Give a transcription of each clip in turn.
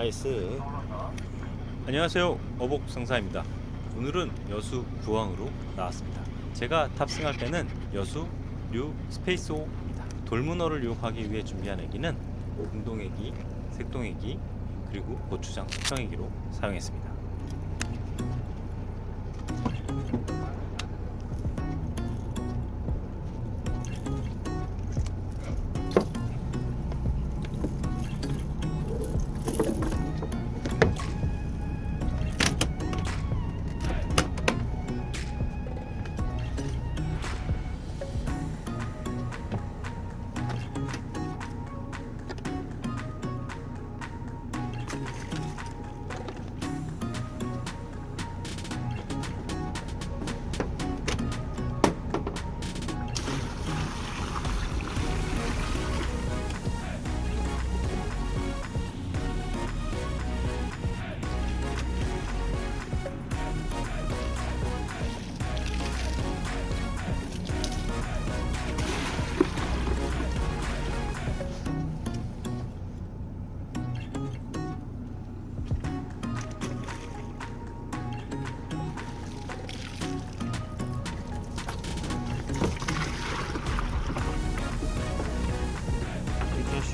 나이스. 안녕하세요. 어복 상사입니다. 오늘은 여수 구항으로 나왔습니다. 제가 탑승할 때는 여수 류 스페이스호입니다. 돌문어를 유혹하기 위해 준비한 애기는 공동애기, 색동애기, 그리고 고추장 숙성애기로 사용했습니다.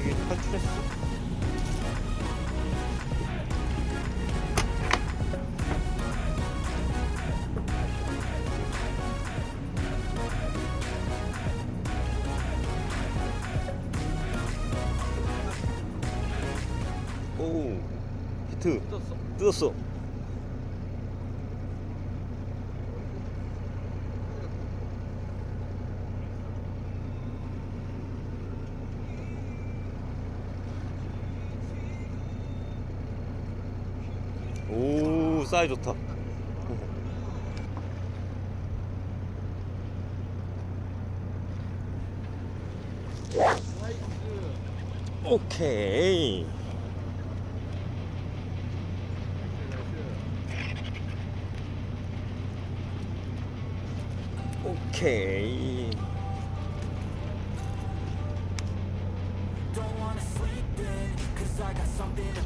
이 자식이 탈출했어. 오 히트 떴어. 뜯었어. 오 사이 좋다. 오케이. 오케이. Don't wanna sleep in, cause I got something to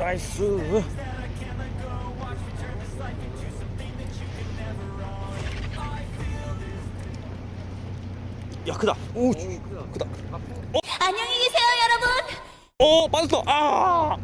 나이스. 야 크다. 오 오, 크다. 크다. 아프. 안녕히 계세요, 여러분. 어 빠졌어. 아.